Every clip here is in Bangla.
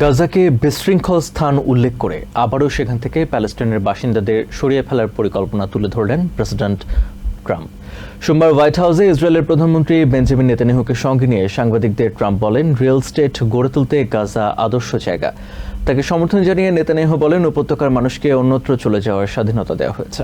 গাজাকে বিশৃঙ্খল স্থান উল্লেখ করে আবারও সেখান থেকে প্যালেস্টাইনের বাসিন্দাদের সরিয়ে ফেলার পরিকল্পনা তুলে ধরলেন প্রেসিডেন্ট ট্রাম্প। সোমবার হোয়াইট হাউসে ইসরায়েলের প্রধানমন্ত্রী বেঞ্জামিন নেতানিয়াহুকে সঙ্গে নিয়ে সাংবাদিকদের ট্রাম্প বলেন, রিয়েল স্টেট গড়ে তুলতে গাজা আদর্শ জায়গা। তাকে সমর্থন জানিয়ে নেতানিয়াহু বলেন, উপত্যকার মানুষকে অন্যত্র চলে যাওয়ার স্বাধীনতা দেওয়া হয়েছে।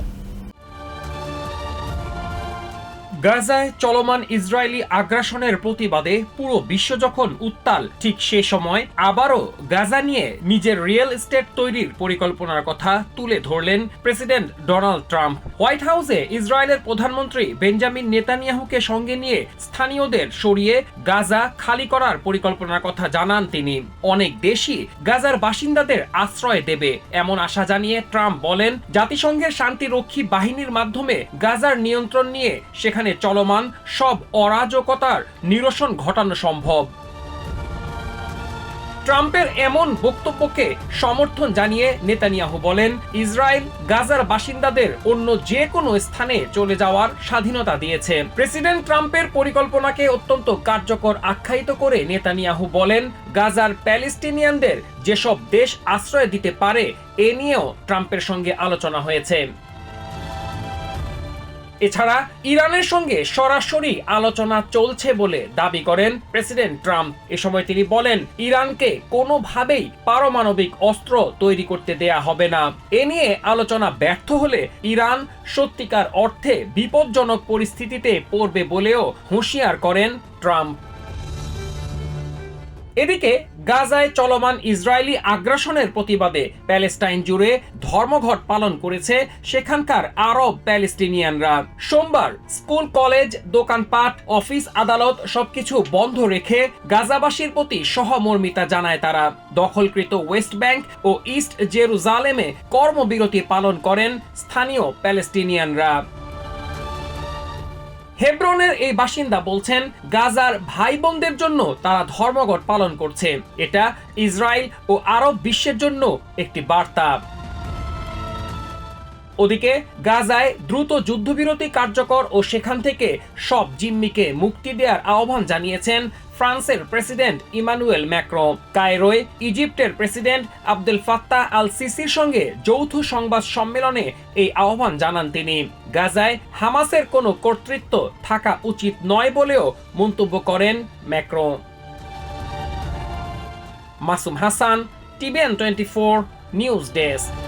গাজায় চলমান ইসরায়েলি আগ্রাসনের প্রতিবাদে পুরো বিশ্ব যখন উত্তাল, ঠিক সে সময় আবারও গাজা নিয়ে নিজের রিয়েল এস্টেট তৈরির পরিকল্পনার কথা তুলে ধরলেন প্রেসিডেন্ট ডোনাল্ড ট্রাম্প। হোয়াইট হাউসে ইসরায়েলের প্রধানমন্ত্রী বেঞ্জামিন নেতানিয়াহুকে সঙ্গে নিয়ে স্থানীয়দের সরিয়ে গাজা খালি করার পরিকল্পনার কথা জানান তিনি। অনেক দেশই গাজার বাসিন্দাদের আশ্রয় দেবে, এমন আশা জানিয়ে ট্রাম্প বলেন, জাতিসংঘের শান্তিরক্ষী বাহিনীর মাধ্যমে গাজার নিয়ন্ত্রণ নিয়ে সেখানে চলমান সব অরাজকতার নিরসন ঘটানো সম্ভব। ট্রাম্পের এমন বক্তব্যকে সমর্থন জানিয়ে নেতানিয়াহু বলেন, ইসরায়েল গাজার বাসিন্দাদের অন্য যে কোনো স্থানে চলে যাওয়ার স্বাধীনতা দিয়েছে। প্রেসিডেন্ট ট্রাম্পের পরিকল্পনাকে অত্যন্ত কার্যকর আখ্যায়িত করে নেতানিয়াহু বলেন, গাজার প্যালেস্টিনিয়ানদের যেসব দেশ আশ্রয় দিতে পারে, এ নিয়েও ট্রাম্পের সঙ্গে আলোচনা হয়েছে। এছাড়া ইরানের সঙ্গে সরাসরি আলোচনা চলছে বলে দাবি করেন প্রেসিডেন্ট ট্রাম্প। এ সময় তিনি বলেন, ইরানকে কোনোভাবেই পারমাণবিক অস্ত্র তৈরি করতে দেয়া হবে না। এ নিয়ে আলোচনা ব্যর্থ হলে ইরান সত্যিকার অর্থে বিপজ্জনক পরিস্থিতিতে পড়বে বলেও হুঁশিয়ার করেন ট্রাম্প। এদিকে গাজায় চলমান ইসরায়েলি আগ্রাসনের প্রতিবাদে প্যালেস্টাইন জুড়ে ধর্মঘট পালন করেছে সেখানকার আরব প্যালেস্টিনিয়ানরা। সোমবার স্কুল, কলেজ, দোকানপাট, অফিস, আদালত সবকিছু বন্ধ রেখে গাজাবাসীর প্রতি সহমর্মিতা জানায় তারা। দখলকৃত ওয়েস্ট ব্যাংক ও ইস্ট জেরুজালেমে কর্মবিরতি পালন করেন স্থানীয় প্যালেস্টিনিয়ানরা। হেব্রনের এই বাসিন্দা বলছেন, গাজার ভাই বোনদের জন্য তারা ধর্মঘট পালন করছে। এটা ইসরায়েল ও আরব বিশ্বের জন্য একটি বার্তা। ওদিকে, গাজায় দ্রুত যুদ্ধবিরতি কার্যকর ও সেখান থেকে সব জিম্মিকে মুক্তি দেওয়ার আহ্বান জানিয়েছেন ফ্রান্সের প্রেসিডেন্ট ইমানুয়েল ম্যাক্রো কায়রোয়, ইজিপ্টের প্রেসিডেন্ট আব্দুল ফাত্তাহ আল সিসির সঙ্গে যৌথ সংবাদ সম্মেলনে এই আহ্বান জানান তিনি। গাজায় হামাসের কোনো কর্তৃত্ব থাকা উচিত নয় বলেও মন্তব্য করেন Macron Masum Hasan, TVN twenty four news desk.